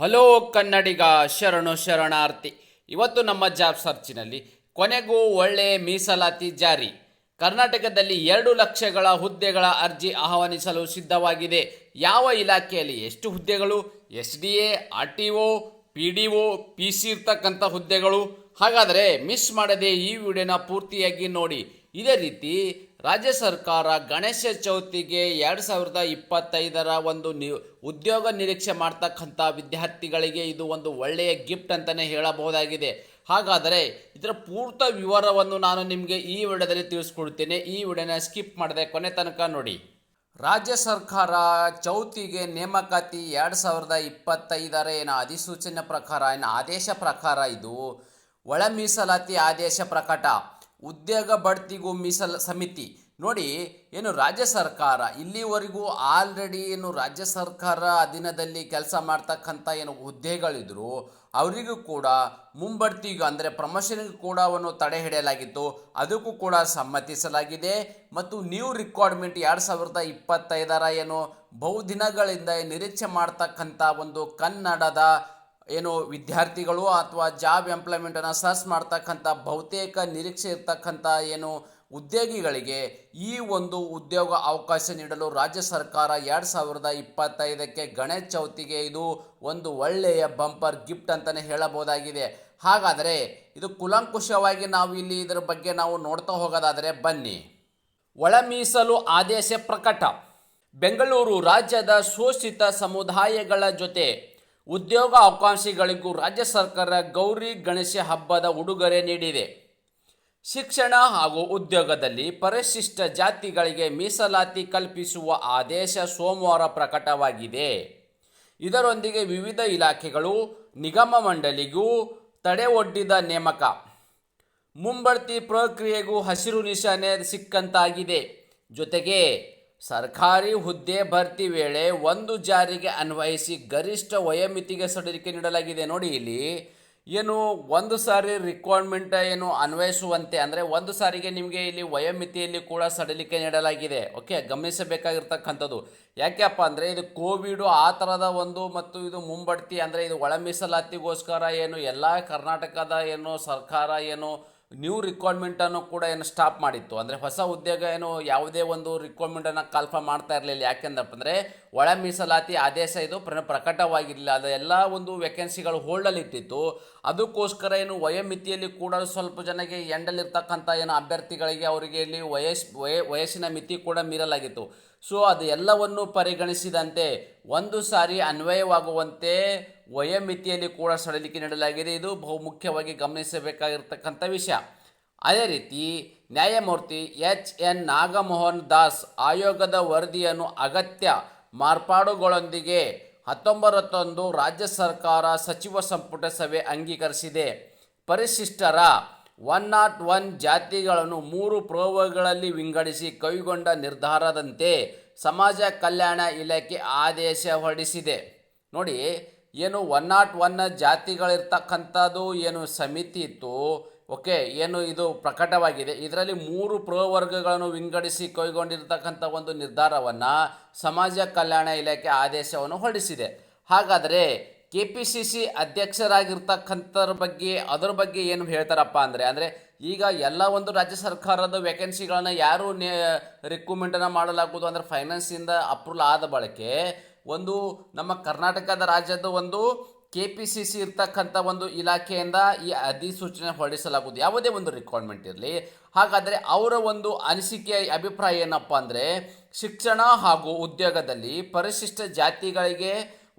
Hello ಕನ್ನಡಿಗ ಶರಣು ಶರಣಾರ್ಥಿ. ಇವತ್ತು ನಮ್ಮ ಜಾಬ್ ಸರ್ಚಿನಲ್ಲಿ ಕೊನೆಗೂ ಒಳ್ಳೆ ಮೀಸಲಾತಿ ಜಾರಿ. ಕರ್ನಾಟಕದಲ್ಲಿ ಎರಡು ಲಕ್ಷಗಳ ಹುದ್ದೆಗಳ ಅರ್ಜಿ ಆಹ್ವಾನಿಸಲು ಸಿದ್ಧವಾಗಿದೆ. ಯಾವ ಇಲಾಖೆಯಲ್ಲಿ ಎಷ್ಟು ಹುದ್ದೆಗಳು? S D A, R T O, P D O, P C ಇರ್ತಕ್ಕಂಥ ಹುದ್ದೆಗಳು? ಹಾಗಾದರೆ ಮಿಸ್ ಮಾಡದೆ ಈ ವಿಡಿಯೋನ ಪೂರ್ತಿಯಾಗಿ ನೋಡಿ. ಇದೇ ರೀತಿ ರಾಜ್ಯ ಸರ್ಕಾರ ಗಣೇಶ ಚೌತಿಗೆ ಎರಡು ಸಾವಿರದ ಇಪ್ಪತ್ತೈದರ ಒಂದು ನಿ, ಉದ್ಯೋಗ ನಿರೀಕ್ಷೆ ಮಾಡ್ತಕ್ಕಂಥ ವಿದ್ಯಾರ್ಥಿಗಳಿಗೆ ಇದು ಒಂದು ಒಳ್ಳೆಯ ಗಿಫ್ಟ್ ಅಂತಲೇ ಹೇಳಬಹುದಾಗಿದೆ. ಹಾಗಾದರೆ ಇದರ ಪೂರ್ತ ವಿವರವನ್ನು ನಾನು ನಿಮಗೆ ಈ ವಿಡಿಯೋದಲ್ಲಿ ತಿಳಿಸ್ಕೊಡ್ತೇನೆ. ಈ ವಿಡಿಯೋನ ಸ್ಕಿಪ್ ಮಾಡದೆ ಕೊನೆ ತನಕ ನೋಡಿ. ರಾಜ್ಯ ಸರ್ಕಾರ ಚೌತಿಗೆ ನೇಮಕಾತಿ ಎರಡು ಸಾವಿರದ ಇಪ್ಪತ್ತೈದರ ಏನು ಅಧಿಸೂಚನೆ ಪ್ರಕಾರ, ಏನು ಆದೇಶ ಪ್ರಕಾರ ಇದು ಒಳ ಮೀಸಲಾತಿ ಆದೇಶ ಪ್ರಕಟ. ಉದ್ಯೋಗ ಬಡ್ತಿಗೂ ಮೀಸಲ ಸಮಿತಿ. ನೋಡಿ, ಏನು ರಾಜ್ಯ ಸರ್ಕಾರ, ಇಲ್ಲಿವರೆಗೂ ಆಲ್ರೆಡಿ ಏನು ರಾಜ್ಯ ಸರ್ಕಾರ ಅಧೀನದಲ್ಲಿ ಕೆಲಸ ಮಾಡ್ತಕ್ಕಂಥ ಏನು ಹುದ್ದೆಗಳಿದ್ರು, ಅವರಿಗೂ ಕೂಡ ಮುಂಬಡ್ತಿಗೂ ಅಂದರೆ ಪ್ರಮೋಷನ್ಗೂ ಕೂಡ ಅವನು ತಡೆ ಹಿಡಿಯಲಾಗಿತ್ತು. ಅದಕ್ಕೂ ಕೂಡ ಸಮ್ಮತಿಸಲಾಗಿದೆ. ಮತ್ತು ನ್ಯೂ ರಿಕ್ವೈರ್ಮೆಂಟ್ ಎರಡು ಸಾವಿರದ ಇಪ್ಪತ್ತೈದರ ಏನು ಬಹುದಿನಗಳಿಂದ ನಿರೀಕ್ಷೆ ಮಾಡ್ತಕ್ಕಂಥ ಒಂದು ಕನ್ನಡದ ಏನು ವಿದ್ಯಾರ್ಥಿಗಳು ಅಥವಾ ಜಾಬ್ ಎಂಪ್ಲಾಯ್ಮೆಂಟನ್ನು ಸರ್ಚ್ ಮಾಡ್ತಕ್ಕಂಥ ಬಹುತೇಕ ನಿರೀಕ್ಷೆ ಇರ್ತಕ್ಕಂಥ ಏನು ಉದ್ಯೋಗಿಗಳಿಗೆ ಈ ಒಂದು ಉದ್ಯೋಗ ಅವಕಾಶ ನೀಡಲು ರಾಜ್ಯ ಸರ್ಕಾರ ಎರಡು ಸಾವಿರದ ಇಪ್ಪತ್ತೈದಕ್ಕೆ ಗಣೇಶ ಚೌತಿಗೆ ಇದು ಒಂದು ಒಳ್ಳೆಯ ಬಂಪರ್ ಗಿಫ್ಟ್ ಅಂತಲೇ ಹೇಳಬಹುದಾಗಿದೆ. ಹಾಗಾದರೆ ಇದು ಕುಲಂಕುಷವಾಗಿ ನಾವು ಇಲ್ಲಿ ಇದರ ಬಗ್ಗೆ ನಾವು ನೋಡ್ತಾ ಹೋಗೋದಾದರೆ ಬನ್ನಿ. ಒಳ ಮೀಸಲು ಆದೇಶ ಪ್ರಕಟ. ಬೆಂಗಳೂರು ರಾಜ್ಯದ ಶೋಷಿತ ಸಮುದಾಯಗಳ ಜೊತೆ ಉದ್ಯೋಗ ಆಕಾಂಕ್ಷಿಗಳಿಗೂ ರಾಜ್ಯ ಸರ್ಕಾರ ಗೌರಿ ಗಣೇಶ ಹಬ್ಬದ ಉಡುಗೊರೆ ನೀಡಿದೆ. ಶಿಕ್ಷಣ ಹಾಗೂ ಉದ್ಯೋಗದಲ್ಲಿ ಪರಿಶಿಷ್ಟ ಜಾತಿಗಳಿಗೆ ಮೀಸಲಾತಿ ಕಲ್ಪಿಸುವ ಆದೇಶ ಸೋಮವಾರ ಪ್ರಕಟವಾಗಿದೆ. ಇದರೊಂದಿಗೆ ವಿವಿಧ ಇಲಾಖೆಗಳು, ನಿಗಮ ಮಂಡಳಿಗೂ ತಡೆ ಒಡ್ಡಿದ ನೇಮಕ. ಮುಂಬಡ್ತಿ ಪ್ರಕ್ರಿಯೆಗೂ ಹಸಿರು ನಿಶಾನೆ ಸಿಕ್ಕಂತಾಗಿದೆ. ಜೊತೆಗೆ ಸರ್ಕಾರಿ ಹುದ್ದೆ ಭರ್ತಿ ವೇಳೆ ಒಂದು ಜಾರಿಗೆ ಅನ್ವಯಿಸಿ ಗರಿಷ್ಠ ವಯೋಮಿತಿಗೆ ಸಡಿಲಿಕೆ ನೀಡಲಾಗಿದೆ. ನೋಡಿ ಇಲ್ಲಿ ಏನು ಒಂದು ಸಾರಿ ರಿಕ್ವೈರ್ಮೆಂಟ್ ಏನು ಅನ್ವಯಿಸುವಂತೆ ಅಂದರೆ ಒಂದು ಸಾರಿಗೆ ನಿಮಗೆ ಇಲ್ಲಿ ವಯೋಮಿತಿಯಲ್ಲಿ ಕೂಡ ಸಡಿಲಿಕೆ ನೀಡಲಾಗಿದೆ. ಓಕೆ ಗಮನಿಸಬೇಕಾಗಿರ್ತಕ್ಕಂಥದ್ದು. ಯಾಕೆಪ್ಪ ಅಂದರೆ ಇದು ಕೋವಿಡು ಆ ಥರದ ಒಂದು ಮತ್ತು ಇದು ಮುಂಬಡ್ತಿ ಅಂದರೆ ಇದು ಒಳ ಮೀಸಲಾತಿಗೋಸ್ಕರ ಏನು ಎಲ್ಲ ಕರ್ನಾಟಕದ ಏನು ಸರ್ಕಾರ ಏನು ನ್ಯೂ ರಿಕ್ವೈರ್ಮೆಂಟನ್ನು ಕೂಡ ಏನು ಸ್ಟಾಪ್ ಮಾಡಿತ್ತು. ಅಂದರೆ ಹೊಸ ಉದ್ಯೋಗ ಏನು ಯಾವುದೇ ಒಂದು ರಿಕ್ವೈರ್ಮೆಂಟನ್ನು ಕನ್ಫರ್ಮ್ ಮಾಡ್ತಾ ಇರಲಿಲ್ಲ. ಯಾಕೆಂದಪ್ಪ ಅಂದರೆ ಒಳ ಮೀಸಲಾತಿ ಆದೇಶ ಇದು ಪ್ರ ಪ್ರಕಟವಾಗಿರಲಿಲ್ಲ. ಅದು ಎಲ್ಲ ಒಂದು ವೇಕೆನ್ಸಿಗಳು ಹೋಲ್ಡಲ್ಲಿ ಇಟ್ಟಿತ್ತು. ಅದಕ್ಕೋಸ್ಕರ ಏನು ವಯೋಮಿತಿಯಲ್ಲಿ ಕೂಡ ಸ್ವಲ್ಪ ಜನಕ್ಕೆ ಎಂಡಲ್ಲಿರ್ತಕ್ಕಂಥ ಏನು ಅಭ್ಯರ್ಥಿಗಳಿಗೆ ಅವರಿಗೆ ಇಲ್ಲಿ ವಯಸ್ ವಯ ವಯಸ್ಸಿನ ಮಿತಿ ಕೂಡ ಮೀರಲಾಗಿತ್ತು. ಸೊ ಅದು ಎಲ್ಲವನ್ನು ಪರಿಗಣಿಸಿದಂತೆ ಒಂದು ಸಾರಿ ಅನ್ವಯವಾಗುವಂತೆ ವಯೋಮಿತಿಯಲ್ಲಿ ಕೂಡ ಸಡಿಲಿಕೆ ನೀಡಲಾಗಿದೆ. ಇದು ಬಹುಮುಖ್ಯವಾಗಿ ಗಮನಿಸಬೇಕಾಗಿರ್ತಕ್ಕಂಥ ವಿಷಯ. ಅದೇ ರೀತಿ ನ್ಯಾಯಮೂರ್ತಿ ಎಚ್ ಎನ್ ನಾಗಮೋಹನ್ ದಾಸ್ ಆಯೋಗದ ವರದಿಯನ್ನು ಅಗತ್ಯ ಮಾರ್ಪಾಡುಗಳೊಂದಿಗೆ ಹತ್ತೊಂಬತ್ತೊಂದು ರಾಜ್ಯ ಸರ್ಕಾರ ಸಚಿವ ಸಂಪುಟ ಸಭೆ ಅಂಗೀಕರಿಸಿದೆ. ಪರಿಶಿಷ್ಟರ ಒನ್ ನಾಟ್ ಒನ್ ಜಾತಿಗಳನ್ನು ಮೂರು ಪ್ರೋವಗಳಲ್ಲಿ ವಿಂಗಡಿಸಿ ಕೈಗೊಂಡ ನಿರ್ಧಾರದಂತೆ ಸಮಾಜ ಕಲ್ಯಾಣ ಇಲಾಖೆ ಆದೇಶ ಹೊರಡಿಸಿದೆ. ನೋಡಿ ಏನು ಒನ್ ನಾಟ್ ಒನ್ ಜಾತಿಗಳಿರ್ತಕ್ಕಂಥದ್ದು ಏನು ಸಮಿತಿ ಇತ್ತು, ಓಕೆ, ಏನು ಇದು ಪ್ರಕಟವಾಗಿದೆ. ಇದರಲ್ಲಿ ಮೂರು ಪ್ರವರ್ಗಗಳನ್ನು ವಿಂಗಡಿಸಿ ಕೈಗೊಂಡಿರ್ತಕ್ಕಂಥ ಒಂದು ನಿರ್ಧಾರವನ್ನು ಸಮಾಜ ಕಲ್ಯಾಣ ಇಲಾಖೆ ಆದೇಶವನ್ನು ಹೊರಡಿಸಿದೆ. ಹಾಗಾದರೆ ಕೆ ಪಿ ಸಿ ಸಿ ಅಧ್ಯಕ್ಷರಾಗಿರ್ತಕ್ಕಂಥರ ಬಗ್ಗೆ, ಅದರ ಬಗ್ಗೆ ಏನು ಹೇಳ್ತಾರಪ್ಪ ಅಂದರೆ ಅಂದರೆ ಈಗ ಎಲ್ಲ ಒಂದು ರಾಜ್ಯ ಸರ್ಕಾರದ ವೇಕೆನ್ಸಿಗಳನ್ನು ಯಾರು ನೇ ರಿಕ್ರೂಟ್ಮೆಂಟನ್ನು ಮಾಡಲಾಗುವುದು ಅಂದರೆ ಫೈನಾನ್ಸಿಂದ ಅಪ್ರೂವಲ್ ಆದ ಬಳಕೆ ಒಂದು ನಮ್ಮ ಕರ್ನಾಟಕದ ರಾಜ್ಯದ ಒಂದು ಕೆ ಪಿ ಸಿ ಸಿ ಇರ್ತಕ್ಕಂಥ ಒಂದು ಇಲಾಖೆಯಿಂದ ಈ ಅಧಿಸೂಚನೆ ಹೊರಡಿಸಲಾಗುವುದು. ಯಾವುದೇ ಒಂದು ರಿಕ್ವೈರ್ಮೆಂಟ್ ಇರಲಿ. ಹಾಗಾದರೆ ಅವರ ಒಂದು ಅನಿಸಿಕೆ ಅಭಿಪ್ರಾಯ ಏನಪ್ಪ ಅಂದರೆ, ಶಿಕ್ಷಣ ಹಾಗೂ ಉದ್ಯೋಗದಲ್ಲಿ ಪರಿಶಿಷ್ಟ ಜಾತಿಗಳಿಗೆ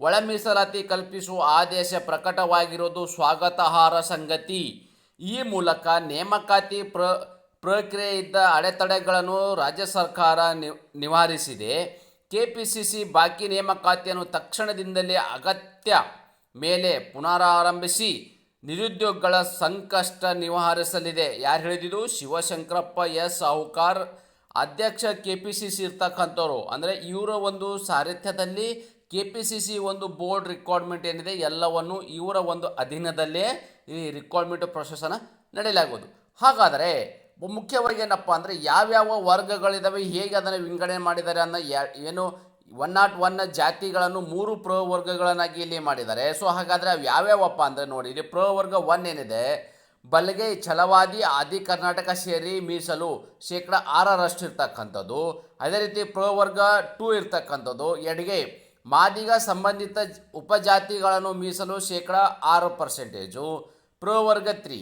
ಒಳ ಮೀಸಲಾತಿ ಕಲ್ಪಿಸುವ ಆದೇಶ ಪ್ರಕಟವಾಗಿರೋದು ಸ್ವಾಗತಾರ್ಹ ಸಂಗತಿ. ಈ ಮೂಲಕ ನೇಮಕಾತಿ ಪ್ರ ಪ್ರಕ್ರಿಯೆ ಇದ್ದ ಅಡೆತಡೆಗಳನ್ನು ರಾಜ್ಯ ಸರ್ಕಾರ ನಿವಾರಿಸಿದೆ. ಕೆ ಪಿ ಸಿ ಸಿ ಬಾಕಿ ನೇಮಕಾತಿಯನ್ನು ತಕ್ಷಣದಿಂದಲೇ ಅಗತ್ಯ ಮೇಲೆ ಪುನರಾರಂಭಿಸಿ ನಿರುದ್ಯೋಗಗಳ ಸಂಕಷ್ಟ ನಿವಾರಿಸಲಿದೆ. ಯಾರು ಹೇಳಿದಿದ್ದು ಶಿವಶಂಕರಪ್ಪ, ಎಸ್. ಸಾಹುಕಾರ್. ಅಧ್ಯಕ್ಷ ಕೆ ಪಿ ಸಿ ಸಿ ಇರ್ತಕ್ಕಂಥವ್ರು. ಅಂದರೆ ಇವರ ಒಂದು ಸಾರಥ್ಯದಲ್ಲಿ ಕೆ ಪಿ ಸಿ ಸಿ ಒಂದು ಬೋರ್ಡ್ ರಿಕ್ವೈರ್ಮೆಂಟ್ ಏನಿದೆ, ಎಲ್ಲವನ್ನು ಇವರ ಒಂದು ಅಧೀನದಲ್ಲೇ ಈ ರಿಕ್ವೈರ್ಮೆಂಟ್ ಪ್ರೊಸೆಸನ್ನು ನಡೆಯಲಾಗುವುದು. ಹಾಗಾದರೆ ಮುಖ್ಯವಾಗಿ ಏನಪ್ಪ ಅಂದರೆ ಯಾವ್ಯಾವ ವರ್ಗಗಳಿದ್ದಾವೆ ಹೇಗೆ ಅದನ್ನು ವಿಂಗಡಣೆ ಮಾಡಿದ್ದಾರೆ ಅನ್ನೋ ಏನು ಒನ್ ನಾಟ್ ಒನ್ ಜಾತಿಗಳನ್ನು ಮೂರು ಪ್ರವರ್ಗಗಳನ್ನಾಗಿ ಇಲ್ಲಿ ಮಾಡಿದ್ದಾರೆ. ಸೊ ಹಾಗಾದರೆ ಅವು ಯಾವ್ಯಾವಪ್ಪ ಅಂದರೆ ನೋಡಿ, ಇಲ್ಲಿ ಪ್ರವರ್ಗ ಒನ್ ಏನಿದೆ, ಬಲಗೈ, ಛಲವಾದಿ, ಆದಿ ಕರ್ನಾಟಕ ಸೇರಿ ಮೀಸಲು ಶೇಕಡ ಆರರಷ್ಟು ಇರ್ತಕ್ಕಂಥದ್ದು ಅದೇ ರೀತಿ ಪ್ರವರ್ಗ ಟೂ ಇರ್ತಕ್ಕಂಥದ್ದು. ಎಡಗೈ, ಮಾದಿಗ ಸಂಬಂಧಿತ ಉಪಜಾತಿಗಳನ್ನು ಮೀಸಲು ಶೇಕಡ ಆರು ಪರ್ಸೆಂಟೇಜು ಪ್ರವರ್ಗ ತ್ರೀ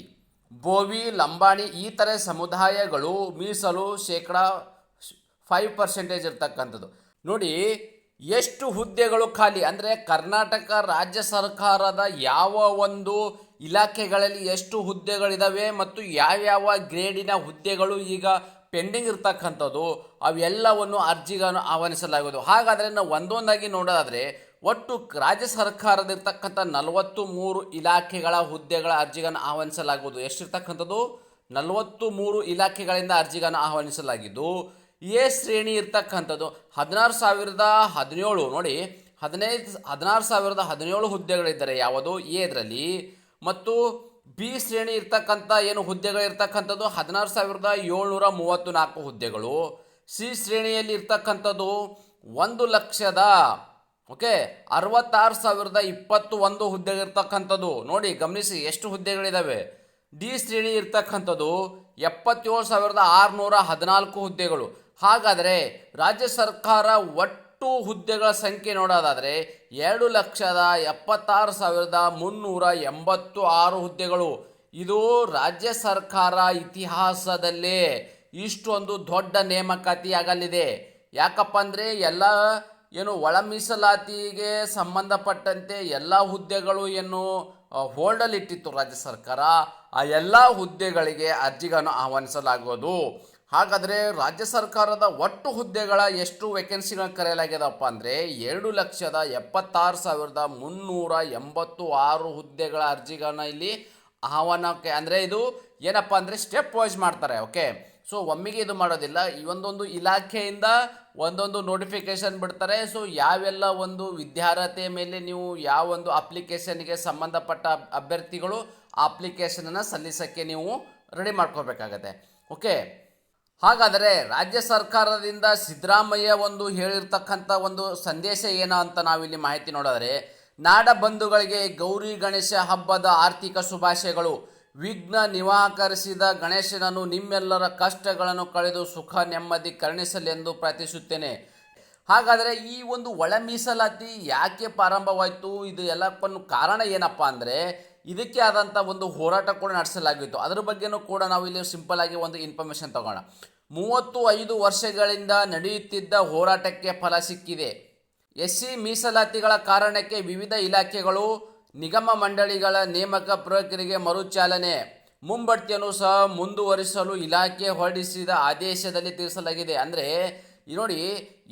ಬೋವಿ, ಲಂಬಾಣಿ ಈ ಥರ ಸಮುದಾಯಗಳು ಮೀಸಲು ಶೇಕಡ ಫೈವ್ ಪರ್ಸೆಂಟೇಜ್ ಇರ್ತಕ್ಕಂಥದ್ದು. ನೋಡಿ, ಎಷ್ಟು ಹುದ್ದೆಗಳು ಖಾಲಿ ಅಂದರೆ ಕರ್ನಾಟಕ ರಾಜ್ಯ ಸರ್ಕಾರದ ಯಾವ ಒಂದು ಇಲಾಖೆಗಳಲ್ಲಿ ಎಷ್ಟು ಹುದ್ದೆಗಳಿದ್ದಾವೆ ಮತ್ತು ಯಾವ್ಯಾವ ಗ್ರೇಡಿನ ಹುದ್ದೆಗಳು ಈಗ ಪೆಂಡಿಂಗ್ ಇರ್ತಕ್ಕಂಥದ್ದು, ಅವೆಲ್ಲವನ್ನು ಅರ್ಜಿಗಳನ್ನು ಆಹ್ವಾನಿಸಲಾಗುವುದು. ಹಾಗಾದರೆ ನಾವು ಒಂದೊಂದಾಗಿ ನೋಡೋದಾದರೆ ಒಟ್ಟು ರಾಜ್ಯ ಸರ್ಕಾರದಿರ್ತಕ್ಕಂಥ ನಲವತ್ತು ಮೂರು ಇಲಾಖೆಗಳ ಹುದ್ದೆಗಳ ಅರ್ಜಿಗಳನ್ನು ಆಹ್ವಾನಿಸಲಾಗುವುದು. ಎಷ್ಟಿರ್ತಕ್ಕಂಥದ್ದು? ನಲವತ್ತು ಮೂರು ಇಲಾಖೆಗಳಿಂದ ಅರ್ಜಿಗಳನ್ನು ಆಹ್ವಾನಿಸಲಾಗಿದ್ದು, ಎ ಶ್ರೇಣಿ ಇರ್ತಕ್ಕಂಥದ್ದು ಹದಿನಾರು ಸಾವಿರದ ಹದಿನೇಳು. ನೋಡಿ, ಹದಿನೈದು, ಹದಿನಾರು ಸಾವಿರದ ಹದಿನೇಳು ಹುದ್ದೆಗಳಿದ್ದಾರೆ ಯಾವುದು? ಎ ಇದರಲ್ಲಿ ಮತ್ತು ಬಿ ಶ್ರೇಣಿ ಇರ್ತಕ್ಕಂಥ ಏನು ಹುದ್ದೆಗಳಿರ್ತಕ್ಕಂಥದ್ದು? ಹದಿನಾರು ಸಾವಿರದ ಏಳ್ನೂರ ಮೂವತ್ತು ನಾಲ್ಕು ಹುದ್ದೆಗಳು. ಸಿ ಶ್ರೇಣಿಯಲ್ಲಿ ಇರ್ತಕ್ಕಂಥದ್ದು ಒಂದು ಲಕ್ಷದ ಓಕೆ, ಅರವತ್ತಾರು ಸಾವಿರದ ಇಪ್ಪತ್ತು ಒಂದು ಹುದ್ದೆಗಳಿರ್ತಕ್ಕಂಥದ್ದು. ನೋಡಿ, ಗಮನಿಸಿ, ಎಷ್ಟು ಹುದ್ದೆಗಳಿದ್ದಾವೆ ಡಿ ಶ್ರೇಣಿ ಇರ್ತಕ್ಕಂಥದ್ದು ಎಪ್ಪತ್ತೇಳು ಸಾವಿರದ ಆರುನೂರ ಹದಿನಾಲ್ಕು ಹುದ್ದೆಗಳು. ಹಾಗಾದರೆ, ರಾಜ್ಯ ಸರ್ಕಾರ ಒಟ್ಟು ಹುದ್ದೆಗಳ ಸಂಖ್ಯೆ ನೋಡೋದಾದರೆ, ಎರಡು ಲಕ್ಷದ ಎಪ್ಪತ್ತಾರು ಸಾವಿರದ ಮುನ್ನೂರ ಎಂಬತ್ತು ಆರು ಹುದ್ದೆಗಳು. ಇದು ರಾಜ್ಯ ಸರ್ಕಾರ ಇತಿಹಾಸದಲ್ಲೇ ಇಷ್ಟೊಂದು ದೊಡ್ಡ ನೇಮಕಾತಿಯಾಗಲಿದೆ. ಯಾಕಪ್ಪ ಅಂದರೆ, ಎಲ್ಲ ಏನು ಒಳ ಮೀಸಲಾತಿಗೆ ಸಂಬಂಧಪಟ್ಟಂತೆ ಎಲ್ಲ ಹುದ್ದೆಗಳು ಏನು ಹೋಲ್ಡಲ್ಲಿಟ್ಟಿತ್ತು ರಾಜ್ಯ ಸರ್ಕಾರ, ಆ ಎಲ್ಲ ಹುದ್ದೆಗಳಿಗೆ ಅರ್ಜಿಗಳನ್ನು ಆಹ್ವಾನಿಸಲಾಗುವುದು. ಹಾಗಾದರೆ ರಾಜ್ಯ ಸರ್ಕಾರದ ಒಟ್ಟು ಹುದ್ದೆಗಳ ಎಷ್ಟು ವೇಕೆನ್ಸಿಗಳನ್ನು ಕರೆಯಲಾಗಿದೆಪ್ಪ ಅಂದರೆ ಎರಡು ಲಕ್ಷದ ಎಪ್ಪತ್ತಾರು ಸಾವಿರದ ಮುನ್ನೂರ ಎಂಬತ್ತು ಆರು ಹುದ್ದೆಗಳ ಅರ್ಜಿಗಳನ್ನ ಇಲ್ಲಿ ಆಹ್ವಾನಕ್ಕೆ ಅಂದರೆ ಇದು ಏನಪ್ಪ ಅಂದರೆ ಸ್ಟೆಪ್ ವೈಸ್ ಮಾಡ್ತಾರೆ ಓಕೆ ಸೊ ಒಮ್ಮೆಗೆ ಇದು ಮಾಡೋದಿಲ್ಲ. ಈ ಒಂದೊಂದು ಇಲಾಖೆಯಿಂದ ಒಂದೊಂದು ನೋಟಿಫಿಕೇಶನ್ ಬಿಡ್ತಾರೆ. ಸೊ ಯಾವೆಲ್ಲ ಒಂದು ವಿದ್ಯಾರ್ಹತೆಯ ಮೇಲೆ ನೀವು ಯಾವ ಒಂದು ಅಪ್ಲಿಕೇಶನ್ಗೆ ಸಂಬಂಧಪಟ್ಟ ಅಭ್ಯರ್ಥಿಗಳು ಆ ಅಪ್ಲಿಕೇಶನನ್ನು ಸಲ್ಲಿಸೋಕ್ಕೆ ನೀವು ರೆಡಿ ಮಾಡ್ಕೋಬೇಕಾಗತ್ತೆ. ಓಕೆ ಹಾಗಾದರೆ ರಾಜ್ಯ ಸರ್ಕಾರದಿಂದ ಸಿದ್ದರಾಮಯ್ಯ ಒಂದು ಹೇಳಿರ್ತಕ್ಕಂಥ ಒಂದು ಸಂದೇಶ ಏನೋ ಅಂತ ನಾವಿಲ್ಲಿ ಮಾಹಿತಿ ನೋಡಿದರೆ, ನಾಡ ಬಂಧುಗಳಿಗೆ ಗೌರಿ ಗಣೇಶ ಹಬ್ಬದ ಆರ್ಥಿಕ ಶುಭಾಶಯಗಳು. ವಿಘ್ನ ನಿವಾಕರಿಸಿದ ಗಣೇಶನನ್ನು ನಿಮ್ಮೆಲ್ಲರ ಕಷ್ಟಗಳನ್ನು ಕಳೆದು ಸುಖ ನೆಮ್ಮದಿ ಕರುಣಿಸಲೆಂದು ಪ್ರಾರ್ಥಿಸುತ್ತೇನೆ. ಹಾಗಾದರೆ ಈ ಒಂದು ಒಳ ಮೀಸಲಾತಿ ಯಾಕೆ ಪ್ರಾರಂಭವಾಯಿತು? ಇದು ಎಲ್ಲಕ್ಕೂ ಕಾರಣ ಏನಪ್ಪ ಅಂದರೆ, ಇದಕ್ಕೆ ಆದಂಥ ಒಂದು ಹೋರಾಟ ಕೂಡ ನಡೆಸಲಾಗಿತ್ತು. ಅದರ ಬಗ್ಗೆನೂ ಕೂಡ ನಾವು ಇಲ್ಲಿ ಸಿಂಪಲ್ ಆಗಿ ಒಂದು ಇನ್ಫಾರ್ಮೇಷನ್ ತಗೋಣ. ಮೂವತ್ತು ಐದು ವರ್ಷಗಳಿಂದ ನಡೆಯುತ್ತಿದ್ದ ಹೋರಾಟಕ್ಕೆ ಫಲ ಸಿಕ್ಕಿದೆ. ಎಸ್ ಸಿ ಮೀಸಲಾತಿಗಳ ಕಾರಣಕ್ಕೆ ವಿವಿಧ ಇಲಾಖೆಗಳು ನಿಗಮ ಮಂಡಳಿಗಳ ನೇಮಕ ಪ್ರಕ್ರಿಯೆಗೆ ಮರುಚಾಲನೆ. ಮುಂಬಡ್ತಿಯನ್ನು ಸಹ ಮುಂದುವರಿಸಲು ಇಲಾಖೆ ಹೊರಡಿಸಿದ ಆದೇಶದಲ್ಲಿ ತಿಳಿಸಲಾಗಿದೆ. ಅಂದರೆ ನೋಡಿ,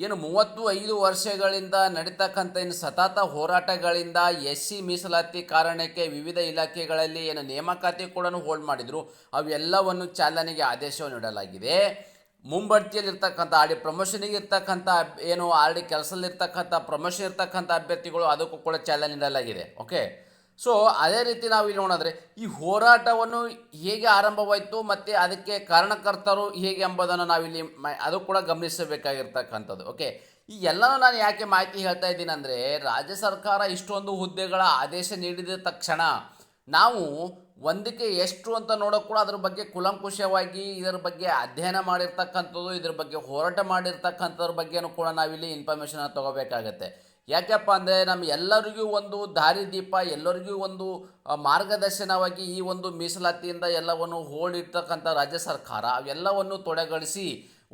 ಏನು ಮೂವತ್ತು ಐದು ವರ್ಷಗಳಿಂದ ನಡೀತಕ್ಕಂಥ ಏನು ಸತತ ಹೋರಾಟಗಳಿಂದ ಎಸ್ ಸಿ ಮೀಸಲಾತಿ ಕಾರಣಕ್ಕೆ ವಿವಿಧ ಇಲಾಖೆಗಳಲ್ಲಿ ಏನು ನೇಮಕಾತಿ ಕೂಡ ಹೋಲ್ಡ್ ಮಾಡಿದರು. ಅವೆಲ್ಲವನ್ನು ಚಾಲನೆಗೆ ಆದೇಶವನ್ನು ನೀಡಲಾಗಿದೆ. ಮುಂಬಡ್ತಿಯಲ್ಲಿ ಆರ್ ಆಡಿ ಪ್ರಮೋಷನಿಗೆ ಇರ್ತಕ್ಕಂಥ ಏನು ಆಲ್ರೆಡಿ ಕೆಲಸದಲ್ಲಿರ್ತಕ್ಕಂಥ ಪ್ರಮೋಷನ್ ಇರ್ತಕ್ಕಂಥ ಅಭ್ಯರ್ಥಿಗಳು ಅದಕ್ಕೂ ಕೂಡ ಚಾಲೆಂಜ್ ನೀಡಲಾಗಿದೆ ಓಕೆ ಸೊ ಅದೇ ರೀತಿ ನಾವು ಇಲ್ಲಿ ನೋಡಿದ್ರೆ ಈ ಹೋರಾಟವನ್ನು ಹೇಗೆ ಆರಂಭವಾಯಿತು ಮತ್ತು ಅದಕ್ಕೆ ಕಾರಣಕರ್ತರು ಹೇಗೆ ಎಂಬುದನ್ನು ನಾವಿಲ್ಲಿ ಅದು ಕೂಡ ಗಮನಿಸಬೇಕಾಗಿರ್ತಕ್ಕಂಥದ್ದು ಓಕೆ ಈ ಎಲ್ಲನೂ ನಾನು ಯಾಕೆ ಮಾಹಿತಿ ಹೇಳ್ತಾ ಇದ್ದೀನಿ ಅಂದರೆ ರಾಜ್ಯ ಸರ್ಕಾರ ಇಷ್ಟೊಂದು ಹುದ್ದೆಗಳ ಆದೇಶ ನೀಡಿದ ತಕ್ಷಣ ನಾವು ಒಂದಕ್ಕೆ ಎಷ್ಟು ಅಂತ ನೋಡೋಕೆ ಕೂಡ ಅದ್ರ ಬಗ್ಗೆ ಕುಲಂಕುಷವಾಗಿ ಇದರ ಬಗ್ಗೆ ಅಧ್ಯಯನ ಮಾಡಿರ್ತಕ್ಕಂಥದ್ದು, ಇದ್ರ ಬಗ್ಗೆ ಹೋರಾಟ ಮಾಡಿರ್ತಕ್ಕಂಥದ್ರ ಬಗ್ಗೆನೂ ಕೂಡ ನಾವಿಲ್ಲಿ ಇನ್ಫಾರ್ಮೇಷನ್ ತಗೋಬೇಕಾಗತ್ತೆ. ಯಾಕಪ್ಪ ಅಂದರೆ ನಮ್ಮ ಎಲ್ಲರಿಗೂ ಒಂದು ದಾರಿದೀಪ ಎಲ್ಲರಿಗೂ ಒಂದು ಮಾರ್ಗದರ್ಶನವಾಗಿ ಈ ಒಂದು ಮೀಸಲಾತಿಯಿಂದ ಎಲ್ಲವನ್ನು ಹೋಳಿರ್ತಕ್ಕಂಥ ರಾಜ್ಯ ಸರ್ಕಾರ, ಅವೆಲ್ಲವನ್ನು ತೊಡೆಗಳಿಸಿ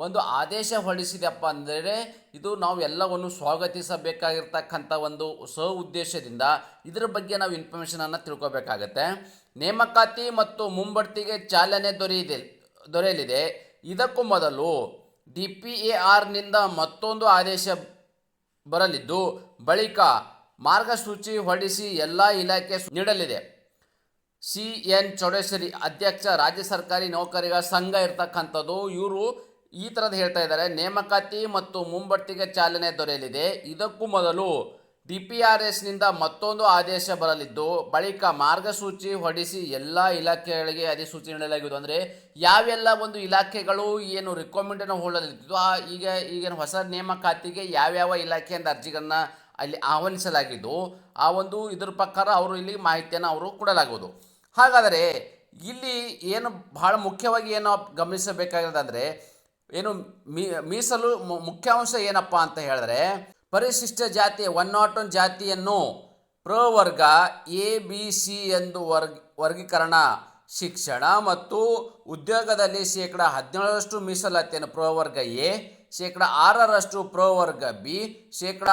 ಒಂದು ಆದೇಶ ಹೊರಡಿಸಿದೆಪ್ಪ ಅಂದರೆ ಇದು ನಾವು ಎಲ್ಲವನ್ನು ಸ್ವಾಗತಿಸಬೇಕಾಗಿರ್ತಕ್ಕಂಥ ಒಂದು ಸ ಉದ್ದೇಶದಿಂದ ಇದರ ಬಗ್ಗೆ ನಾವು ಇನ್ಫಾರ್ಮೇಷನನ್ನು ತಿಳ್ಕೊಬೇಕಾಗತ್ತೆ. ನೇಮಕಾತಿ ಮತ್ತು ಮುಂಬಡ್ತಿಗೆ ಚಾಲನೆ ದೊರೆಯಿದೆ, ದೊರೆಯಲಿದೆ. ಇದಕ್ಕೂ ಮೊದಲು ಡಿ ಪಿ ಎ ಆರ್ನಿಂದ ಮತ್ತೊಂದು ಆದೇಶ ಬರಲಿದ್ದು, ಬಳಿಕ ಮಾರ್ಗಸೂಚಿ ಹೊರಡಿಸಿ ಎಲ್ಲ ಇಲಾಖೆ ನೀಡಲಿದೆ. ಸಿ ಎನ್ ಚೌಡೇಶ್ವರಿ ಅಧ್ಯಕ್ಷ, ರಾಜ್ಯ ಸರ್ಕಾರಿ ನೌಕರಿಗಳ ಸಂಘ ಇರತಕ್ಕಂಥದ್ದು. ಇವರು ಈ ಥರದ್ದು ಹೇಳ್ತಾ ಇದ್ದಾರೆ. ನೇಮಕಾತಿ ಮತ್ತು ಮುಂಬಡ್ತಿಗೆ ಚಾಲನೆ ದೊರೆಯಲಿದೆ. ಇದಕ್ಕೂ ಮೊದಲು ಡಿ ಪಿ ಆರ್ ಎಸ್ನಿಂದ ಮತ್ತೊಂದು ಆದೇಶ ಬರಲಿದ್ದು, ಬಳಿಕ ಮಾರ್ಗಸೂಚಿ ಹೊರಡಿಸಿ ಎಲ್ಲ ಇಲಾಖೆಗಳಿಗೆ ಅಧಿಸೂಚನೆ ನೀಡಲಾಗಿದ್ದು, ಅಂದರೆ ಯಾವೆಲ್ಲ ಒಂದು ಇಲಾಖೆಗಳು ಏನು ರಿಕಮೆಂಡನ್ನು ಹೊರಡಲಿದ್ದು, ಆ ಈಗ ಈಗಿನ ಹೊಸ ನೇಮಕಾತಿಗೆ ಯಾವ್ಯಾವ ಇಲಾಖೆಯಿಂದ ಅರ್ಜಿಗಳನ್ನ ಅಲ್ಲಿ ಆಹ್ವಾನಿಸಲಾಗಿದ್ದು, ಆ ಒಂದು ಇದ್ರ ಪ್ರಕಾರ ಅವರು ಇಲ್ಲಿ ಮಾಹಿತಿಯನ್ನು ಅವರು ಕೊಡಲಾಗುವುದು. ಹಾಗಾದರೆ ಇಲ್ಲಿ ಏನು ಬಹಳ ಮುಖ್ಯವಾಗಿ ಏನು ಗಮನಿಸಬೇಕಾಗಿರೋದಂದರೆ, ಏನು ಮೀಸಲು ಮುಖ್ಯಾಂಶ ಏನಪ್ಪ ಅಂತ ಹೇಳಿದ್ರೆ ಪರಿಶಿಷ್ಟ ಜಾತಿ ಒನ್ ನಾಟ್ ಒನ್ ಜಾತಿಯನ್ನು ಪ್ರವರ್ಗ ಎ, ಬಿ, ಸಿ ಎಂದು ವರ್ಗ, ವರ್ಗೀಕರಣ. ಶಿಕ್ಷಣ ಮತ್ತು ಉದ್ಯೋಗದಲ್ಲಿ ಶೇಕಡ ಹದಿನೇಳರಷ್ಟು ಮೀಸಲಾತಿಯನ್ನು ಪ್ರವರ್ಗ ಎ, ಶೇಕಡ ಆರರಷ್ಟು ಪ್ರವರ್ಗ ಬಿ, ಶೇಕಡ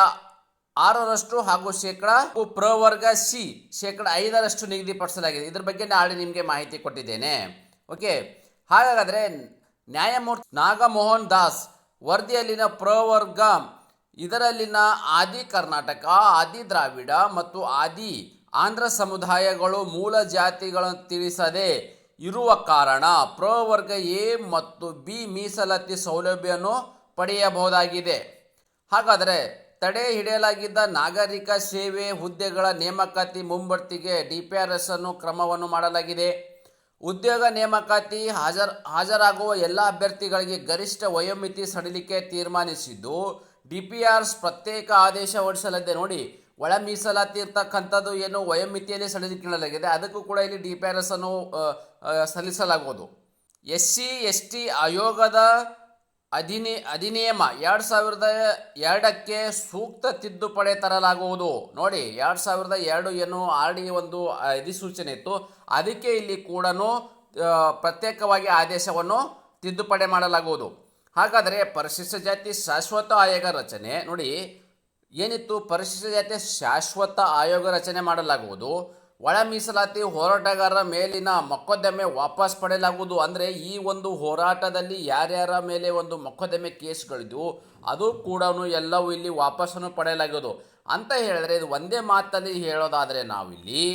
ಆರರಷ್ಟು ಹಾಗೂ ಶೇಕಡ ಪ್ರವರ್ಗ ಸಿ, ಶೇಕಡ ಐದರಷ್ಟು ನಿಗದಿಪಡಿಸಲಾಗಿದೆ ಇದ್ರ ಬಗ್ಗೆ ನಾಳೆ ನಿಮಗೆ ಮಾಹಿತಿ ಕೊಟ್ಟಿದ್ದೇನೆ. ಓಕೆ? ಹಾಗಾದರೆ ನ್ಯಾಯಮೂರ್ತಿ ನಾಗಮೋಹನ್ ದಾಸ್, ವರದಿಯಲ್ಲಿನ ಪ್ರವರ್ಗ ಇದರಲ್ಲಿನ ಆದಿ ಕರ್ನಾಟಕ, ಆದಿ ದ್ರಾವಿಡ ಮತ್ತು ಆದಿ ಆಂಧ್ರ ಸಮುದಾಯಗಳು ಮೂಲ ಜಾತಿಗಳನ್ನು ತಿಳಿಸದೆ ಇರುವ ಕಾರಣ ಪ್ರವರ್ಗ ಎ ಮತ್ತು ಬಿ ಮೀಸಲಾತಿ ಸೌಲಭ್ಯವನ್ನು ಪಡೆಯಬಹುದಾಗಿದೆ. ಹಾಗಾದರೆ ತಡೆ ಹಿಡಿಯಲಾಗಿದ್ದ ನಾಗರಿಕ ಸೇವೆ ಹುದ್ದೆಗಳ ನೇಮಕಾತಿ ಮುಂಬಡ್ತಿಗೆ ಡಿ ಪಿ ಆರ್ ಎಸ್ ಅನ್ನು ಕ್ರಮವನ್ನು ಮಾಡಲಾಗಿದೆ. ಉದ್ಯೋಗ ನೇಮಕಾತಿ ಹಾಜರ್ ಹಾಜರಾಗುವ ಎಲ್ಲ ಅಭ್ಯರ್ಥಿಗಳಿಗೆ ಗರಿಷ್ಠ ವಯೋಮಿತಿ ಸಡಿಲಿಕೆ ತೀರ್ಮಾನಿಸಿದ್ದು ಡಿ ಪಿ ಆರ್ಸ್ ಪ್ರತ್ಯೇಕ ಆದೇಶ ಹೊರಡಿಸಲಿದೆ ನೋಡಿ ಒಳ ಮೀಸಲಾತಿ ಇರ್ತಕ್ಕಂಥದ್ದು ಏನು ವಯೋಮಿತಿಯಲ್ಲಿ ಸಡಿಲಿಕೆ ನೀಡಲಾಗಿದೆ ಅದಕ್ಕೂ ಕೂಡ ಇಲ್ಲಿ ಡಿ ಪಿ ಆರ್ ಎಸ್ ಅನ್ನು ಸಲ್ಲಿಸಲಾಗುವುದು. ಎಸ್ ಸಿ ಎಸ್ ಟಿ ಆಯೋಗದ ಅಧಿನಿ, ಅಧಿನಿಯಮ ಎರಡು ಸಾವಿರದ ಎರಡಕ್ಕೆ ಸೂಕ್ತ ತಿದ್ದುಪಡಿ ತರಲಾಗುವುದು. ನೋಡಿ, ಎರಡು ಸಾವಿರದ ಎರಡು ಏನು ಆರ್ ಡಿ ಒಂದು ಅಧಿಸೂಚನೆ ಇತ್ತು. ಅದಕ್ಕೆ ಇಲ್ಲಿ ಕೂಡ ಪ್ರತ್ಯೇಕವಾಗಿ ಆದೇಶವನ್ನು ತಿದ್ದುಪಡಿ ಮಾಡಲಾಗುವುದು. ಹಾಗಾದರೆ ಪರಿಶಿಷ್ಟ ಜಾತಿ ಶಾಶ್ವತ ಆಯೋಗ ರಚನೆ, ನೋಡಿ, ಏನಿತ್ತು? ಪರಿಶಿಷ್ಟ ಜಾತಿ ಶಾಶ್ವತ ಆಯೋಗ ರಚನೆ ಮಾಡಲಾಗುವುದು. ಒಳ ಮೀಸಲಾತಿ ಹೋರಾಟಗಾರರ ಮೇಲಿನ ಮೊಕದ್ದಮೆ ವಾಪಸ್ ಪಡೆಯಲಾಗುವುದು. ಅಂದರೆ ಈ ಒಂದು ಹೋರಾಟದಲ್ಲಿ ಯಾರ್ಯಾರ ಮೇಲೆ ಒಂದು ಮೊಕದ್ದಮೆ ಕೇಸ್ಗಳಿದ್ವು, ಅದು ಕೂಡ ಎಲ್ಲವೂ ಇಲ್ಲಿ ವಾಪಸ್ಸನ್ನು ಪಡೆಯಲಾಗುವುದು ಅಂತ ಹೇಳಿದ್ರೆ ಇದು ಒಂದೇ ಮಾತಲ್ಲಿ ಹೇಳೋದಾದರೆ ನಾವಿಲ್ಲಿ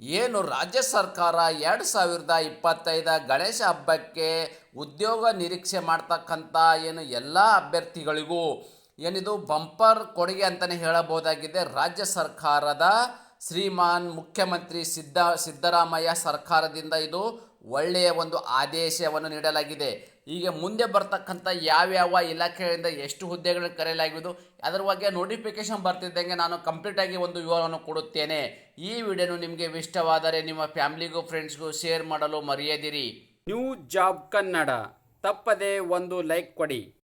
ಏನು ರಾಜ್ಯ ಸರ್ಕಾರ ಎರಡು ಸಾವಿರದ ಇಪ್ಪತ್ತೈದ ಗಣೇಶ ಹಬ್ಬಕ್ಕೆ ಉದ್ಯೋಗ ನಿರೀಕ್ಷೆ ಮಾಡ್ತಕ್ಕಂಥ ಏನು ಎಲ್ಲ ಅಭ್ಯರ್ಥಿಗಳಿಗೂ ಏನಿದು ಬಂಪರ್ ಕೊಡುಗೆ ಅಂತಲೇ ಹೇಳಬಹುದಾಗಿದೆ. ರಾಜ್ಯ ಸರ್ಕಾರದ ಶ್ರೀಮಾನ್ ಮುಖ್ಯಮಂತ್ರಿ ಸಿದ್ದ ಸಿದ್ದರಾಮಯ್ಯ ಸರ್ಕಾರದಿಂದ ಇದು ಒಳ್ಳೆಯ ಒಂದು ಆದೇಶವನ್ನು ನೀಡಲಾಗಿದೆ. ಈಗ ಮುಂದೆ ಬರ್ತಕ್ಕಂಥ ಯಾವ್ಯಾವ ಇಲಾಖೆಯಿಂದ ಎಷ್ಟು ಹುದ್ದೆಗಳನ್ನು ಕರೆಯಲಾಗುವುದು ಅದರ ಬಗ್ಗೆ ನೋಟಿಫಿಕೇಶನ್ ಬರ್ತಿದ್ದಂಗೆ ನಾನು ಕಂಪ್ಲೀಟಾಗಿ ಒಂದು ವಿವರವನ್ನು ಕೊಡುತ್ತೇನೆ. ಈ ವಿಡಿಯೋನು ನಿಮಗೆ ಇಷ್ಟವಾದರೆ ನಿಮ್ಮ ಫ್ಯಾಮಿಲಿಗೂ ಫ್ರೆಂಡ್ಸ್ಗೂ ಶೇರ್ ಮಾಡಲು ಮರೆಯದಿರಿ. New job Kannada. ತಪ್ಪದೆ ಒಂದು ಲೈಕ್ ಕೊಡಿ.